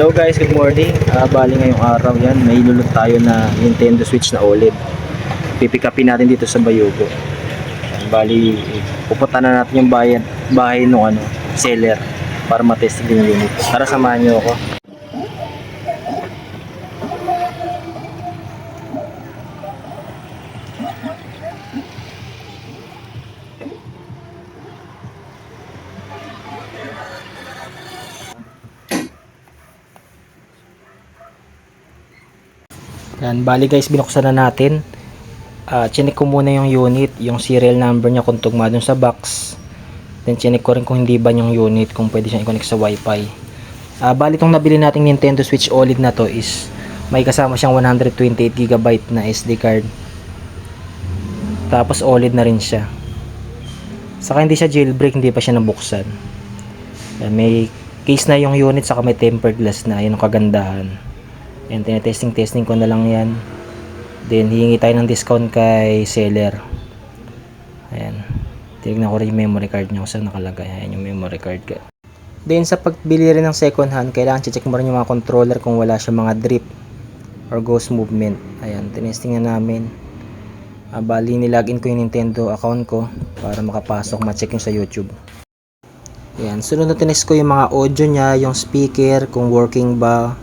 Hello guys, good morning. Ah, bali ngayong araw yan, may lulot tayo na Nintendo Switch na OLED. Pipick upin natin dito sa Bayugo. Bali, pupunta na natin yung bayan, bahay ng ano, seller para matesting din yung unit. Tara samahan nyo ako. Yan, bali guys, binuksan na natin. Ah, chinik ko muna yung unit, yung serial number niya kung tugma dun sa box. Then chinik ko rin kung hindi ba yung unit, kung pwede siyang i-connect sa wifi. Ah, bali itong nabili nating Nintendo Switch OLED na to is may kasama siyang 128GB na SD card. Tapos OLED na rin siya. Saka hindi siya jailbreak, hindi pa siya nabuksan. Yan, may case na yung unit, saka may tempered glass na, yun ang kagandahan. Yan, tinetesting-testing ko na lang yan. Then, hihingi tayo ng discount kay seller. Ayan. Tignan ko rin yung memory card kung saan nakalagay. Ayan yung memory card ko. Then, sa pagbili rin ng second hand, kailangan check mo rin yung mga controller kung wala siya mga drip or ghost movement. Ayan, tinesting na namin. Ah, bali, nilagin ko yung Nintendo account ko para makapasok, ma-check yung sa YouTube. Ayan, sunod na tinest ko yung mga audio niya, yung speaker, kung working ba,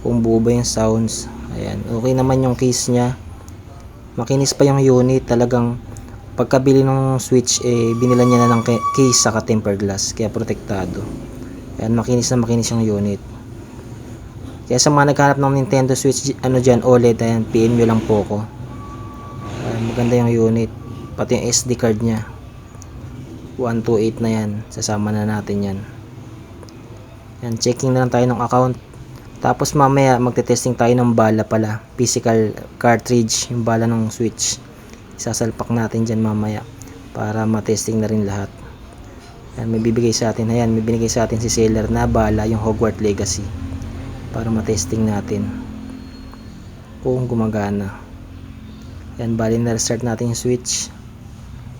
kung buo ba yung sounds. Ayan, okay naman yung case niya. Makinis pa yung unit, talagang pagkabili ng switch, eh, binila niya na ng ca- case sa tempered glass, kaya protektado. Ayan, makinis na makinis yung unit. Kaya sa mga naghanap ng Nintendo Switch, ano dyan, OLED, ayan, PM nyo lang po ko. Ayan, maganda yung unit. Pati yung SD card niya. 128 na yan. Sasama na natin yan. Yan, checking na lang tayo ng account. Tapos mamaya magte-testing tayo ng bala pala. Physical cartridge, yung bala ng switch. Isasalpak natin dyan mamaya para matesting na rin lahat. Yan, may bibigay sa atin. Ayan, may binigay sa atin si seller na bala, yung Hogwarts Legacy. Para matesting natin kung gumagana. Yan, bali na restart natin yung switch.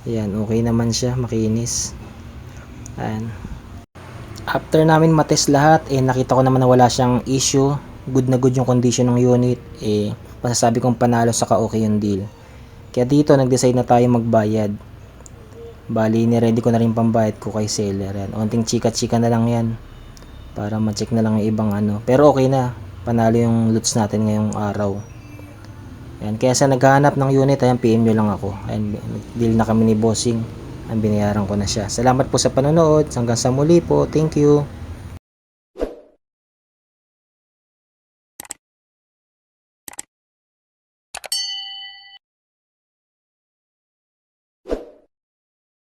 Yan, okay naman siya, makinis. Ayan. After namin matest lahat, eh nakita ko naman na wala siyang issue. Good na good yung condition ng unit. Eh, masasabi kong panalo sa ka-okay yung deal. Kaya dito, nag-decide na tayo magbayad. Bali, ni-ready ko na rin pambayad ko kay seller. Yan. Onting chika-chika na lang yan. Para ma-check na lang yung ibang ano. Pero okay na. Panalo yung loots natin ngayong araw. Ayan, kaya sa naghahanap ng unit, ayan, PM nyo lang ako. Ayan, deal na kami ni Bossing. Ang binayaran ko na siya. Salamat po sa panonood. Hanggang sa muli po. Thank you.